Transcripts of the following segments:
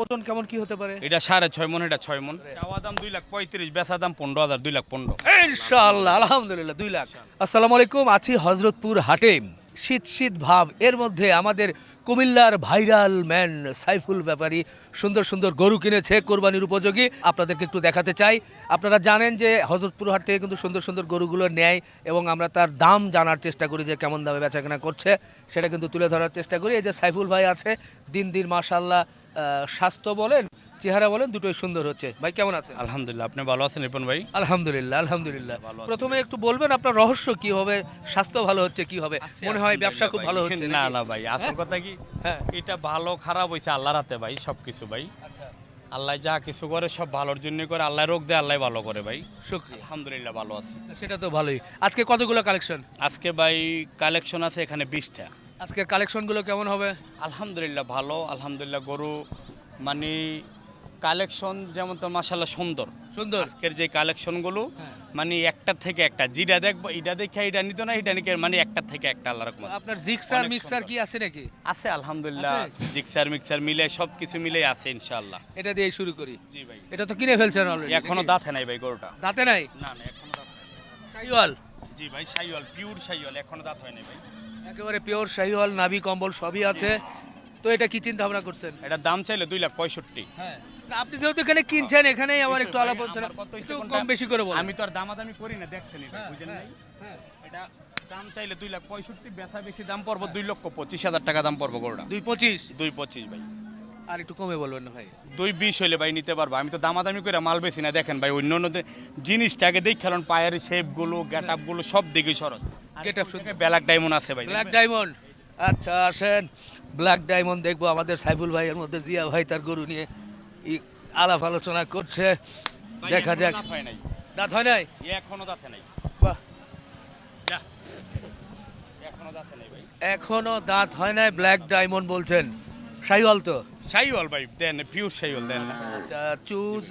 ওজন কেমন কি হতে পারে? এটা সাড়ে ছয় মন এটা ছয় মন। চাওয়া দাম দুই লাখ পঁয়ত্রিশ বেচা দাম পনেরো হাজার দুই লাখ পনেরো। ইনশাআল্লাহ আলহামদুলিল্লাহ দুই লাখ। আসসালামু আলাইকুম আছি হজরতপুর হাটে। শীত শীত ভাব এর মধ্যে আমাদের কুমিল্লার ভাইরাল ম্যান সাইফুল ব্যাপারী সুন্দর সুন্দর গরু কিনেছে কোরবানির উপযোগী। আপনাদেরকে একটু দেখাতে চাই। আপনারা জানেন যে হজরতপুর হাট থেকে কিন্তু সুন্দর সুন্দর গরুগুলো নেয় এবং আমরা তার দাম জানার চেষ্টা করি যে কেমন দামে বেচাকেনা করছে সেটা কিন্তু তুলে ধরার চেষ্টা করি। এই যে সাইফুল ভাই আছে দিন দিন মাশাল্লাহ স্বাস্থ্য বলেন চেহারা বলেন দুটোই সুন্দর হচ্ছে। ভাই কেমন আছেন? আলহামদুলিল্লাহ আপনি ভালো আছেন রিপন ভাই? আলহামদুলিল্লাহ আলহামদুলিল্লাহ। প্রথমে একটু বলবেন আপনার রহস্য কি হবে স্বাস্থ্য ভালো হচ্ছে কি হবে? মনে হয় ব্যবসা খুব ভালো হচ্ছে না না ভাই আসল কথা কি হ্যাঁ। এটা ভালো খারাপ হয়েছে আল্লাহর হাতে ভাই সবকিছু ভাই। আচ্ছা। আল্লাহ যা কিছু করে সব ভালোর জন্য করে আল্লাহ রোগ দেয় আল্লাহ ভালো করে ভাই। শুক্রিয়া। আলহামদুলিল্লাহ ভালো আছে। সেটা তো ভালোই। আজকে কতগুলো কালেকশন আজকে ভাই কালেকশন আছে এখানে বিশটা। আজকের কালেকশনগুলো কেমন হবে? আলহামদুলিল্লাহ ভালো আলহামদুলিল্লাহ গরু মানে কালেকশন যেমন তো মাসাল্লাহ সুন্দর। সুন্দর? আজকের যে কালেকশনগুলো হ্যাঁ। মানে একটা থেকে একটা যেটা দেখব এটা দেখে এটা নিত না এটা নিকে মানে একটা থেকে একটা আল্লাহ রকম। আপনার জিক্সার মিক্সার কি আছে নাকি? আছে আলহামদুলিল্লাহ। জিক্সার মিক্সার মিলে সব কিছু মিলে আছে ইনশাআল্লাহ। এটা দিয়ে শুরু করি। জি ভাই। এটা তো কিনে ফেলছেন অলরেডি এখনও দাঁতে নাই ভাই গরুটা। দাঁতে নাই? না না এখনও দাঁত নাই। শাহিওয়াল জি ভাই সাইওয়াল পিওর সাইওয়াল এখনও দাঁত হয় নাই ভাই। একেবারে পিওর শাহিওয়াল নাভি কম্বল সবই আছে। তো এটা কি চিন্তা ভাবনা করছেন? এটা দাম চাইলে দুই লাখ পঁয়ষট্টি। হ্যাঁ। আপনি যেহেতু এখানে কিনছেন এখানেই আমার একটু আলাপ হইছে একটু কম বেশি করে বলুন। আমি তো আর দামাদামি করি না দেখছেন এটা হ্যাঁ, বুঝেন হ্যাঁ, নাই? হ্যাঁ। এটা দাম চাইলে দুই লাখ পঁয়ষট্টি ব্যথা বেশি দাম পড়ব দুই লক্ষ পঁচিশ হাজার টাকা দাম পড়ব গরুটা। দুই পঁচিশ? দুই পঁচিশ ভাই। আর একটু কমে বলবেন না ভাই। দুই বিশ হইলে ভাই নিতে পারব। আমি তো দামাদামি করে মাল বেশি না দেখেন ভাই অন্য অন্য জিনিসটাকে দেখ খেলুন পায়ের শেপগুলো গেটগুলো সব দিকে সরস শুধু। ব্ল্যাক ডায়মন্ড আছে ভাই। Black diamond. আচ্ছা আসেন। ব্ল্যাক ডায়মন্ড দেখব আমাদের সাইফুল ভাইয়ের মধ্যে জিয়া ভাই তার গরু নিয়ে আলাপ আলোচনা করছে। দেখা যাক। দাঁত হয় নাই। হয় এখনও দাঁতে নাই। বাহ। এখনও দাঁতে হয় নাই ব্ল্যাক ডায়মন্ড বলছেন। শাহিওয়াল তো। সাইওয়াল ভাই দেন পিওর সাইওয়াল দেন আচ্ছা চুজ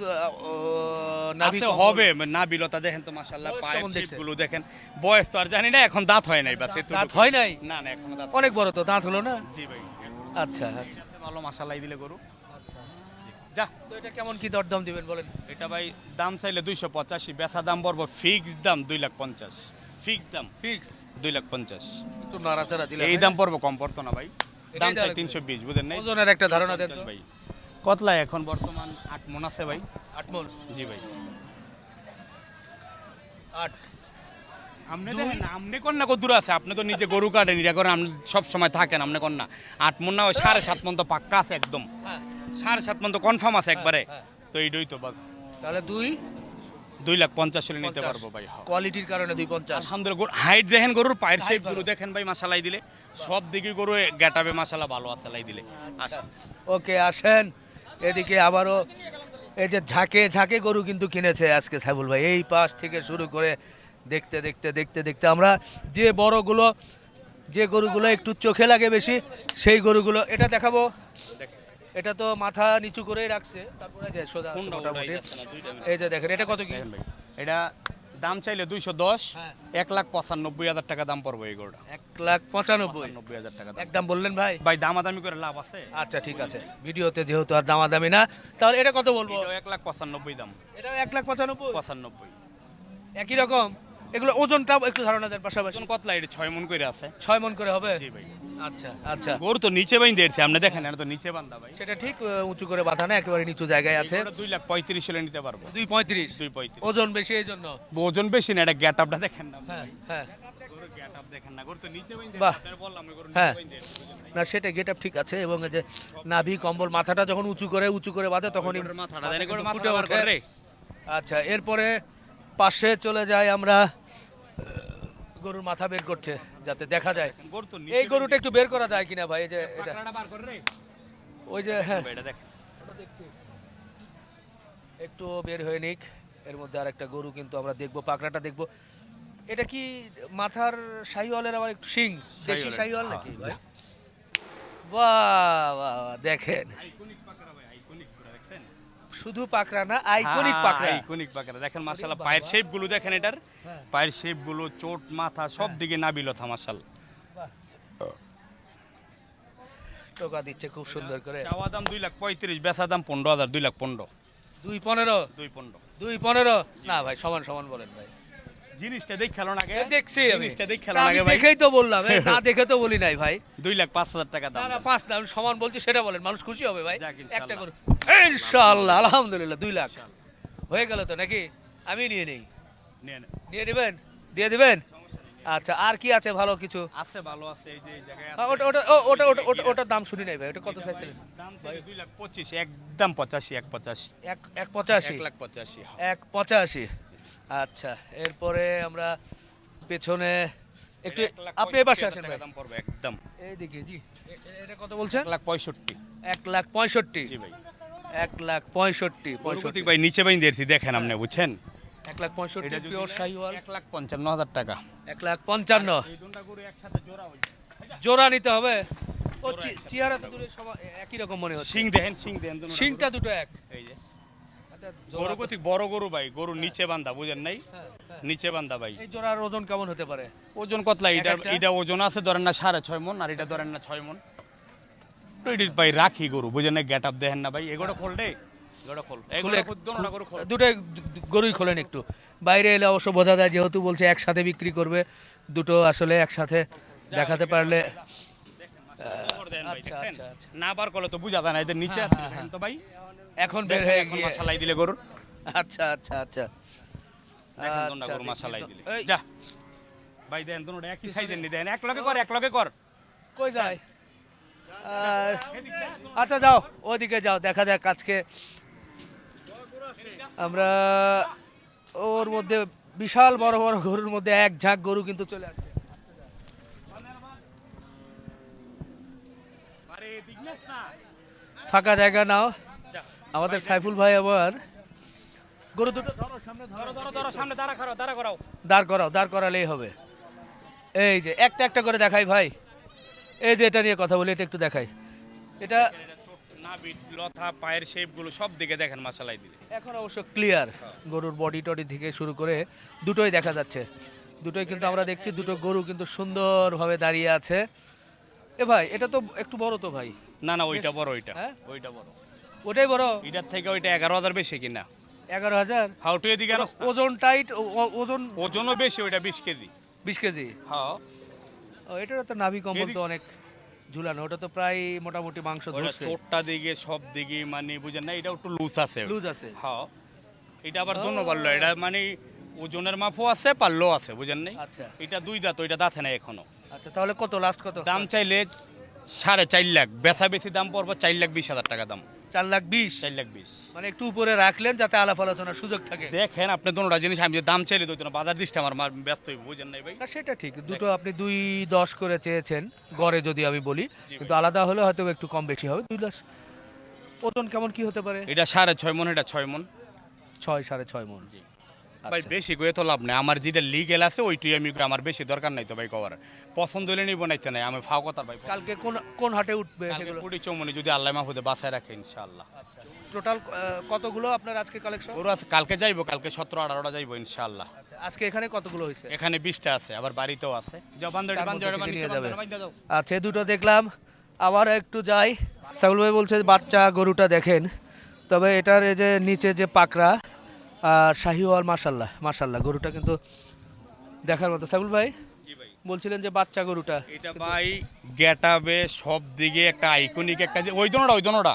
নাভি আছে হবে না বিলতা দেখেন তো মাশাআল্লাহ পায়েরগুলো দেখেন। বয়স তো আর জানি না এখন দাঁত হয় নাই বাস দাঁত হয় নাই? না না এখনও দাঁত অনেক বড় তো দাঁত হলো না? জি ভাই। আচ্ছা আচ্ছা। ভালো মাশাআল্লাহ দিলে গরু। যা। তো এটা কেমন কি দরদাম দিবেন বলেন? এটা ভাই দাম চাইলে দুইশো পঁচাশি বেচা দাম পড়ব ফিক্স দাম দুই লাখ পঞ্চাশ। ফিক্স দাম। ফিক্স দুই লাখ পঞ্চাশ। একটু নাড়াচাড়া দিলে এই দাম পড়ব কম পড়তো না ভাই। দাম চাই তিনশো বিশ বুঝেন নাই? ওজনের একটা ধারণা দেন ভাই। কতলা এখন বর্তমান আট মন আছে ভাই? আট মন। জি ভাই। আট। আপনি দেখেন আপনি কোন না দূর আছে। আপনি তো নিজে গরু কাটেন এটা করেন আপনি সব সময় থাকেন আপনি কোন না আট মন না ওই সাড়ে সাত মন তো পাক্কা আছে একদম। হ্যাঁ। সাড়ে সাত মন তো কনফার্ম আছে একবারে। হ্যাঁ। তো এইটাই তো বাস। তাহলে দুই দুই লাখ পঞ্চাশ হলে নিতে। পারব ভাই হ্যাঁ। কোয়ালিটির কারণে দুই পঞ্চাশ। আলহামদুলিল্লাহ হাইট দেখেন গরুর পায়ের শেপ। গুলো দেখেন ভাই মাসালাই দিলে। সব দিকে গরু গেটাবে মাসালা ভালো আছে লাই দিলে। আসেন। ওকে আসেন। এদিকে আবারও এই যে ঝাঁকে ঝাঁকে গরু কিন্তু কিনেছে আজকে সাইবুল ভাই। এই পাশ থেকে শুরু করে দেখতে দেখতে দেখতে দেখতে আমরা যে বড়গুলো যে গরুগুলো একটু চোখে লাগে বেশি সেই গরুগুলো এটা দেখাবো। এটা তো মাথা নিচু করেই রাখছে তারপরে যে সোজা আছে মোটামুটি। এই যে দেখেন এটা কত কি? এটা দাম চাইলে দুইশো দশ হ্যাঁ। এক লাখ পঁচানব্বই হাজার টাকা দাম পড়ব এই গরুটা। এক লাখ পঁচানব্বই। পঁচানব্বই হাজার টাকা একদম বললেন ভাই? ভাই দামাদামি করে লাভ আছে? আচ্ছা ঠিক আছে। ভিডিওতে যেহেতু আর দামাদামি না তাহলে এটা কত বলব? এক লাখ পঁচানব্বই দাম। এটা এক লাখ পঁচানব্বই? পঁচানব্বই। একই রকম? এগুলো ওজনটাও একটু ধারণা দেন পাশাপাশি। এখন কতলা এটা? ছয় মন করে আছে। ছয় মন করে হবে? জি ভাই। আচ্ছা আচ্ছা। গরু তো নিচে বাইন দিয়েছে আপনি দেখেন এটা তো নিচে বান্ধা ভাই। সেটা ঠিক উঁচু করে বাঁধা না একেবারে নিচু জায়গায় আছে। দুই লাখ পঁয়ত্রিশ হলে নিতে পারব। দুই পঁয়ত্রিশ? দুই পঁয়ত্রিশ। ওজন বেশি এই জন্য? ওজন বেশি না এটা গ্যাট আপটা দেখেন না। হ্যাঁ হ্যাঁ। আপ না হ্যাঁ। না সেটা গেট ঠিক আছে এবং যে নাভি কম্বল মাথাটা যখন উঁচু করে উঁচু করে বাঁধে রে। আচ্ছা এরপরে পাশে চলে যাই আমরা গরুর মাথা বের করছে যাতে দেখা যায়। এই গরুটা একটু বের করা যায় কিনা ভাই এই যে এটা। ওই যে হ্যাঁ। একটু বের হয়ে নিক। এর মধ্যে আর একটা গরু কিন্তু আমরা দেখব পাকড়াটা দেখব। এটা কি মাথার শাহিওয়ালের আবার একটু শিং? দেশি শাহিওয়াল হ্যাঁ, নাকি ভাই? বাহ বাহ, দেখেন আইকনিক পাকড়া ভাই আইকনিক পুরো দেখছেন শুধু পাকড়া না আইকনিক পাকড়া। আইকনিক পাকড়া। দেখেন মাশাআল্লাহ পায়ের শেপগুলো দেখেন এটার। হ্যাঁ। পায়ের শেপগুলো চোট মাথা সব দিকে নাবিলতা মাশাআল্লাহ। টোকা দিচ্ছে খুব সুন্দর করে। চাওয়া দাম দুই লাখ পঁয়ত্রিশ বেচা দাম পনেরো হাজার দুই লাখ পনেরো। দুই পনেরো? দুই পনেরো। দুই পনেরো? না ভাই সমান সমান বলেন ভাই। জিনিসটা দেখ খেলো না দেখছি জিনিসটা দেখ খেলো না দেখেই তো বললাম না দেখে তো বলি নাই ভাই। দুই লাখ পাঁচ হাজার টাকা দাম না পাঁচ আমি সমান বলছি সেটা বলেন মানুষ খুশি হবে ভাই। একটা করে ইনশাআল্লাহ আলহামদুলিল্লাহ দুই লাখ। হয়ে গেল তো নাকি? আমি নিয়ে নেই। নিয়ে নেবেন? দিয়ে দিবেন? আচ্ছা আর কি আছে ভালো কিছু? আছে ভালো আছে এই যে ওটা ওটা ওটা ওটা ওটা ওটার দাম শুনি নাই ভাই ওটা কত চাইছিলেন দাম দুই লাখ পঁচিশ একদম পঁচাশি এক পঁচাশি। এক এক পঁচাশি? এক লাখ পঁচাশি হ্যাঁ। এক পঁচাশি। আচ্ছা এরপরে আমরা পেছনে একটু আপনি এবার পঁয়ষট্টি আসেন ভাই দাম পড়বে একদম। এইদিকে জি। এ- এ- এটা কত বলছেন? এক লাখ পঁয়ষট্টি। এক লাখ পঁয়ষট্টি। জি ভাই। এক লাখ পঁয়ষট্টি পঁয়ষট্টি। ভাই নিচে বাইন দিয়েছি দেখেন আপনি বুঝছেন? এক লাখ পঁয়ষট্টি পিওর শাহিওয়াল এক লাখ পঞ্চান্ন হাজার টাকা। এক লাখ পঞ্চান্ন। এই দুটা গরু একসাথে জোড়া নিতে হবে। ও চেহারা তো দূরে সবার একই রকম মনে হচ্ছে। সিং দেখেন সিং দেখেন সিংটা দুটো এক। এই যে। গরু প্রতি বড় গরু ভাই গরু নিচে বান্ধা বুঝেন নাই? হ্যাঁ, হ্যাঁ। নিচে বান্ধা ভাই। এই জোড়ার ওজন কেমন হতে পারে? ওজন কতলা এটা এটা ওজন আছে ধরেন না সাড়ে ছয় মন আর এটা ধরেন না ছয় মন। ভাই রাখি গরু বুঝেন না গেট আপ দেখেন না ভাই। এগুলো খোল রে। এগুলো খোল। এগুলো খুলে- দোনোটা দুটোই গরুই খোলেন একটু। বাইরে এলে অবশ্য বোঝা যায় যেহেতু বলছে একসাথে বিক্রি করবে দুটো আসলে একসাথে দেখাতে পারলে আচ্ছা, আচ্ছা, আচ্ছা। না বার করলে তো বুঝা যায় না এদের নিচে হ্যাঁ, আছে। হ্যাঁ, দেখেন তো ভাই এখন বের হয়ে এখন দিলে গরুর। আচ্ছা আচ্ছা আচ্ছা। দেখেন আচ্ছা, গরু মাশালাই দিলে। যা। ভাই দেন দোনোটা একই সাইজের নি দেন। এক লগে কর এক লগে কর। কই যায়? আচ্ছা যাও ওদিকে যাও দেখা যাক আজকে। আমরা ওর মধ্যে বিশাল বড় বড় গরুর মধ্যে এক ঝাঁক গরু কিন্তু চলে আসছে। ফাঁকা জায়গা নাও। আমাদের সাইফুল ভাই আবার গরু দুটো ধরো সামনে ধরো। ধরো ধরো সামনে দাঁড়া দাঁড়া করাও। দাঁড় করাও দাঁড় করালেই হবে। এই যে একটা একটা করে দেখাই ভাই। এই যে এটা নিয়ে কথা বলি এটা একটু দেখাই। এটা নাবিট লথা পায়ের শেপগুলো সব দিকে দেখেন মাশালাই দিলে। এখন অবশ্য ক্লিয়ার গরুর বডি টডি থেকে শুরু করে দুটোই দেখা যাচ্ছে। দুটোই কিন্তু আমরা দেখছি দুটো গরু কিন্তু সুন্দরভাবে দাঁড়িয়ে আছে। এ ভাই এটা তো একটু বড় তো ভাই। না না ওইটা বড় ওইটা। হ্যাঁ? ওইটা বড়। ওটাই বড়? এটার থেকে ওইটা এগারো হাজার বেশি কিনা। এগারো হাজার? হাউ টু এদিকে ওজন টাইট ওজন ওজনও বেশি ওইটা বিশ কেজি। বিশ কেজি? হ্যাঁ। তো নাভি কম্বল তো অনেক ঝুলানো ওটা তো প্রায় মোটামুটি মাংস ধরছে। দিকে সব দিকে মানে বুঝেন না এটা একটু লুজ আছে। লুজ আছে। হ্যাঁ। এটা আবার দোনো পারল এটা মানে ওজনের মাপও আছে পারল আছে বুঝেন নাই? আচ্ছা। এটা দুই দাঁত ওইটা দাঁতে নাই এখনও। আচ্ছা তাহলে কত লাস্ট কত? দাম চাইলে সাড়ে চার লাখ। বেচা বেশি দাম পড়বে চার লাখ বিশ হাজার টাকা দাম। চার লাখ বিশ? চার লাখ বিশ। মানে একটু উপরে রাখলেন যাতে আলাপ আলোচনার সুযোগ থাকে। দেখেন আপনি দোনোটা জিনিস আমি যে দাম চাইলে দুই বাজার দিচ্ছি আমার মা ব্যস্ত হইব বুঝেন নাই ভাই? সেটা ঠিক। দুটো আপনি দুই দশ করে চেয়েছেন গড়ে যদি আমি বলি। কিন্তু আলাদা হলে হয়তো একটু কম বেশি হবে। দুই লাখ ওজন কেমন কি হতে পারে? এটা সাড়ে ছয় মন এটা ছয় মন। ছয় সাড়ে ছয় মন। ভাই আচ্ছা। বেশি গয়ে তো লাভ নাই। আমার যেটা লিগেল আছে ওইটুই আমি আমার বেশি দরকার নাই তো ভাই কভার পছন্দ হলে নিব নাইতে নাই। আমি ফাও কথা ভাই। কালকে কোন কোন হাটে উঠবে কুড়ি চৌমনি যদি আল্লাহ মাহফুদে বাসায় রাখে ইনশাআল্লাহ। টোটাল কতগুলো আপনার আজকে কালেকশন ওরা আছে কালকে যাইবো কালকে সতেরো আঠারোটা যাইবো ইনশাআল্লাহ। আচ্ছা আজকে এখানে কতগুলো হয়েছে? এখানে বিশটা আছে আবার বাড়িতেও আছে। আচ্ছা দুটো দেখলাম। আবার একটু যাই। সাগুল ভাই বলছে বাচ্চা গরুটা দেখেন। তবে এটার এই যে নিচে যে পাকড়া আর শাহিওয়াল মার্শাল্লাহ মার্শাল্লাহ গরুটা কিন্তু দেখার মতো। সাগুল ভাই বলছিলেন যে বাচ্চা গরুটা। এটা ভাই গেটাবে সব দিকে একটা আইকনিক একটা ওই জন্যটা ওই জন্যটা।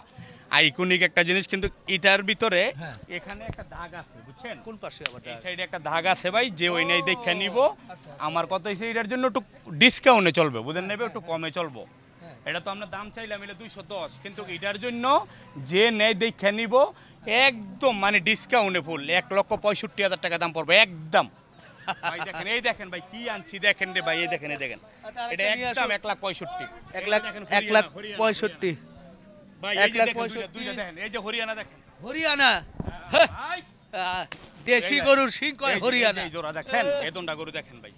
আইকনিক একটা জিনিস কিন্তু এটার ভিতরে হ্যাঁ। এখানে একটা দাগ আছে বুঝছেন? কোন পাশে আবার এই সাইডে একটা দাগ আছে ভাই যে ওই নাই দেখে নিব। আচ্ছা। আমার কথা হইছে এটার জন্য একটু ডিসকাউন্টে চলবে বুঝেন নেবে একটু কমে চলবো। এটা তো আমরা দাম চাইলাম এটা দুইশো দশ। কিন্তু এটার জন্য যে নেয় দেখে নিব একদম মানে ডিসকাউন্টে ফুল এক লক্ষ পঁয়ষট্টি হাজার টাকা দাম পড়বে একদম। ভাই দেখেন এই দেখেন ভাই কি আনছি দেখেন রে ভাই এই দেখেন এই দেখেন। আচ্ছা, এটা একদম এক লাখ পঁয়ষট্টি। এক লাখ এক লাখ পঁয়ষট্টি। ভাই এক লাখ দেখেন পঁয়ষট্টি। দেখেন এই যে হরিয়ানা দেখেন। হরিয়ানা? হ্যাঁ, দেশি গরুর সিং কয় হরিয়ানা? জোড়া দেখছেন এই দোনটা গরু দেখেন ভাই।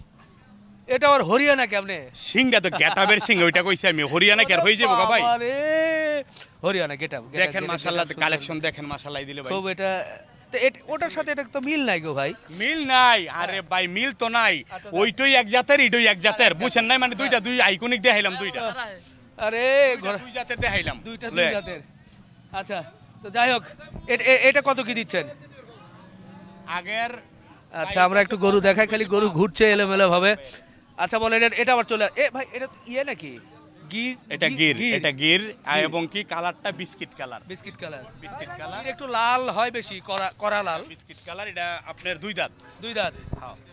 এটা আবার হরিয়ানা কেমনে? সিংটা তো গেটাবের সিং ওইটা কইছি আমি হরিয়ানা কি আর হয়ে যাব ভাই? বাবারে, হরিয়ানা গেটা দেখেন মাশাআল্লাহ কালেকশন দেখেন মাশাআল্লাহ দিলে ভাই। খুব এটা ওটার সাথে এটা তো মিল নাই গো ভাই। মিল নাই আরে ভাই মিল তো নাই। আচ্ছা, ওইটাই এক জাতের এটাই এক জাতের বুঝছেন নাই? মানে দুইটা দুই আইকনিক দেখাইলাম দুইটা। আরে দুই জাতের দেখাইলাম। দুইটা দুই জাতের। আচ্ছা তো যাই হোক এটা কত কি দিচ্ছেন? আগের আচ্ছা আমরা একটু গরু দেখাই খালি গরু ঘুরছে এলোমেলো ভাবে আচ্ছা বলেন এটা- এটা আবার চলে এ ভাই এটা তো ইয়ে নাকি? গির এটা গির এটা গির এবং কি কালারটা biscuit colour. Biscuit colour. Biscuit colour. একটু লাল হয় বেশি করা করা লাল। বিস্কিট কালার এটা আপনার দুই দাঁত। দুই দাঁত।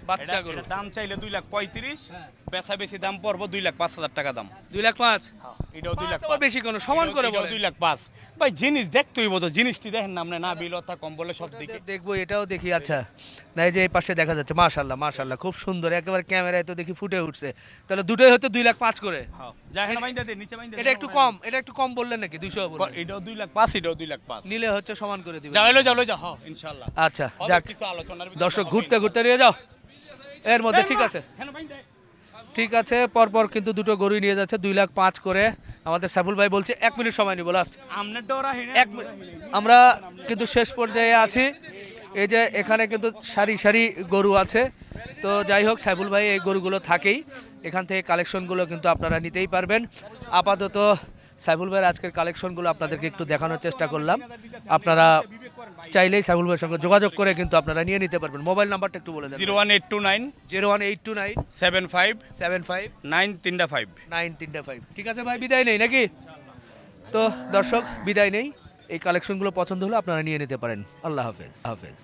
বাচ্চা গরু। দাম চাইলে দুই লাখ পঁয়ত্রিশ হ্যাঁ। বেচা বেশি দাম পড়ব দুই লাখ পাঁচ হাজার টাকা দাম। দুই লাখ পাঁচ? এটাও দুই লাখ। বেশি কোনো? সমান করে বলেন দুই লাখ পাঁচ। ভাই জিনিস দেখতেই বলতো জিনিসটি দেখেন না না বিলতা কম বলে সব দিকে দেখব এটাও দেখি আচ্ছা। না এই যে এই পাশে দেখা যাচ্ছে মাশাল্লাহ মাশাল্লাহ খুব সুন্দর একেবারে ক্যামেরায় তো দেখি ফুটে উঠছে। তাহলে দুটোই হয়তো দুই লাখ পাঁচ করে। হ্যাঁ। এটা একটু কম এটা একটু কম বললেন নাকি দুইশো এটাও দুই লাখ পাঁচ এটাও দুই লাখ পাঁচ। নিলে হচ্ছে সমান করে দিবেন। যাও যাও যাও হ্যাঁ, ইনশাল্লাহ আচ্ছা যাক। দর্শক ঘুরতে ঘুরতে নিয়ে যাও। এর মধ্যে ঠিক আছে। ঠিক আছে পরপর কিন্তু দুটো গরুই নিয়ে যাচ্ছে দুই লাখ পাঁচ করে। আমাদের সাইফুল ভাই বলছে এক মিনিট সময় নিবো লাস্ট এক মিনিট আমরা কিন্তু শেষ পর্যায়ে আছি। এই যে এখানে কিন্তু সারি সারি গরু আছে। তো যাই হোক সাইফুল ভাই এই গরুগুলো থাকেই। এখান থেকে কালেকশনগুলো কিন্তু আপনারা নিতেই পারবেন। আপাতত সাইফুল ভাইয়ের আজকের কালেকশনগুলো আপনাদেরকে একটু দেখানোর চেষ্টা করলাম। আপনারা চাইলেই সাইফুল ভাইয়ের সঙ্গে যোগাযোগ করে কিন্তু আপনারা নিয়ে নিতে পারবেন। মোবাইল নাম্বারটা একটু বলে দেন zero one eight two nine. Zero one eight two nine. Seven five. Seven five. Nine তিনটা ফাইভ। নাইন তিনটা ফাইভ। ঠিক আছে ভাই বিদায় নেই নাকি? তো দর্শক বিদায় নেই। এই কালেকশনগুলো পছন্দ হলে আপনারা নিয়ে নিতে পারেন। আল্লাহ হাফেজ। হাফেজ।